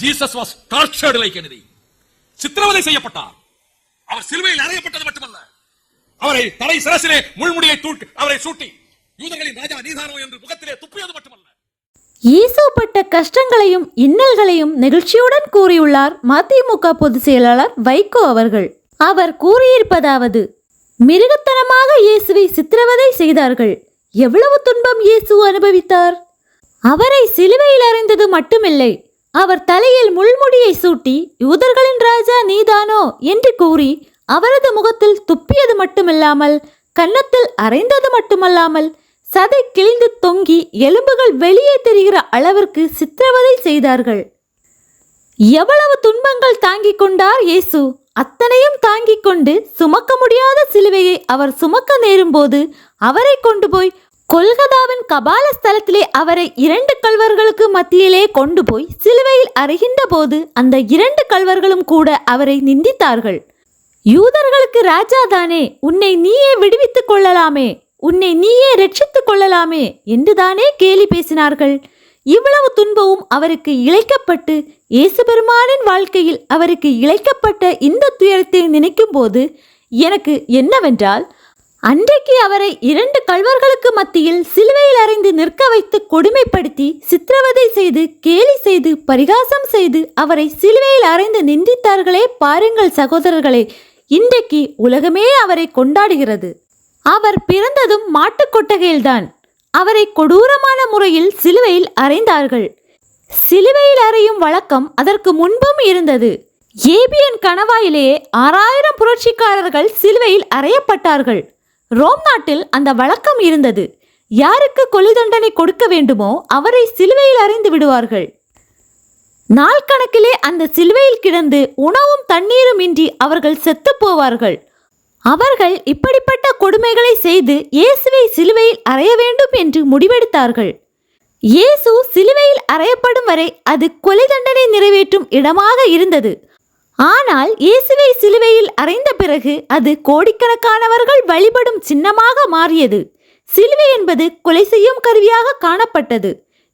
Jesus was tortured like anything சித்திரவதை செய்யப்பட்டார். அவர் சிலுவையில் அறையப்பட்டது மட்டுமல்ல. அவரை தலை சரசிலே முள்முடியை தூக்கி அவரை சூட்டி யூதர்களின் ராஜா நீதானோ என்று முகத்திலே துப்பியது மட்டுமல்ல. ஈசோப்பட்ட கஷ்டங்களையும் இன்னல்களையும் நிகழ்ச்சியுடன் கூறியுள்ளார் மதிமுக பொதுச் செயலாளர் வைகோ அவர்கள். அவர் கூறியிருப்பதாவது மிருகத்தனமாக இயேசுவை சித்திரவதை செய்தார்கள். எவ்வளவு துன்பம் இயேசு அனுபவித்தார். அவரை சிலுவையில் அறிந்தது மட்டுமில்லை அவர் தலையில் முள்முடியை சூட்டி யூதர்களின் ராஜா நீதானோ? என்று கூறி அவரது முகத்தில் துப்பியது மட்டுமில்லாமல் கன்னத்தில் அறைந்தது மட்டுமல்லாமல் சதை கிழிந்து தொங்கி எலும்புகள் வெளியே தெரிகிற அளவிற்கு சித்திரவதை செய்தார்கள். எவ்வளவு துன்பங்கள் தாங்கிக் கொண்டார் இயேசு! அத்தனையும் தாங்கிக் கொண்டு சுமக்க முடியாத சிலுவையை அவர் சுமக்க நேரும்போது அவரை கொண்டு போய் கொல்கதாவின் கபால ஸ்தலத்திலே அவரை இரண்டு கல்வர்களுக்கு மத்தியிலே கொண்டு போய் சிலுவையில் அறைகின்ற போது அந்த இரண்டு கல்வர்களும் கூட அவரை நிந்தித்தார்கள். யூதர்களுக்கு ராஜா தானே உன்னை நீயே விடுவித்துக் கொள்ளலாமே உன்னை நீயே ரட்சித்துக் கொள்ளலாமே என்றுதானே கேலி பேசினார்கள். இவ்வளவு துன்பமும் அவருக்கு இழைக்கப்பட்டு இயேசு பெருமானின் வாழ்க்கையில் அவருக்கு இழைக்கப்பட்ட இந்த துயரத்தை நினைக்கும் போது எனக்கு என்னவென்றால் அன்றைக்கு அவரை இரண்டு கல்வர்களுக்கு மத்தியில் சிலுவையில் அறைந்து நிற்க வைத்து கொடுமைப்படுத்தி சித்திரவதை செய்து கேலி செய்து பரிகாசம் செய்து அவரை சிலுவையில் அறைந்து நிந்தித்தார்களே பாருங்கள் சகோதரர்களே இன்றைக்கு உலகமே அவரை கொண்டாடுகிறது. அவர் பிறந்ததும் மாட்டுக் கொட்டகையில்தான். அவரை கொடூரமான முறையில் சிலுவையில் அறைந்தார்கள். சிலுவையில் அறையும் வழக்கம் அதற்கு முன்பும் இருந்தது. ஏபியன் கணவாயிலேயே ஆறாயிரம் புரட்சிக்காரர்கள் சிலுவையில் அறையப்பட்டார்கள். ரோம் நாட்டில் அந்த வழக்கம் இருந்தது. யாருக்கு கொலை தண்டனை கொடுக்க வேண்டுமோ அவரை சிலுவையில் அறைந்து விடுவார்கள். நாள் கணக்கிலே அந்த சிலுவையில் கிடந்து உணவும் தண்ணீரும் இன்றி அவர்கள் செத்து போவார்கள். அவர்கள் இப்படிப்பட்ட கொடுமைகளை செய்து இயேசுவை சிலுவையில் அறைய வேண்டும் என்று முடிவெடுத்தார்கள். இயேசு சிலுவையில் அறையப்படும் வரை அது கொலை தண்டனை நிறைவேற்றும் இடமாக இருந்தது. ஆனால் இயேசுவை சிலுவையில் அறைந்த பிறகு அது கோடிக்கணக்கானவர்கள் வழிபடும் சின்னமாக மாறியது. சிலுவை என்பது கொலை செய்யும் கருவியாக காணப்பட்டது.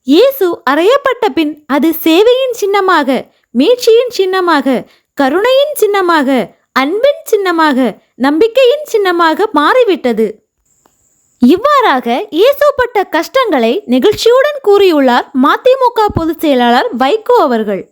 இயேசு அறையப்பட்ட பின் அது சேவையின் சின்னமாக மீட்சியின் சின்னமாக கருணையின் சின்னமாக அன்பின் சின்னமாக நம்பிக்கையின் சின்னமாக மாறிவிட்டது. இவ்வாறாக இயேசு பட்ட கஷ்டங்களை நெகிழ்ச்சியுடன் கூறியுள்ளார் மதிமுக பொதுச் செயலாளர் வைகோ அவர்கள்.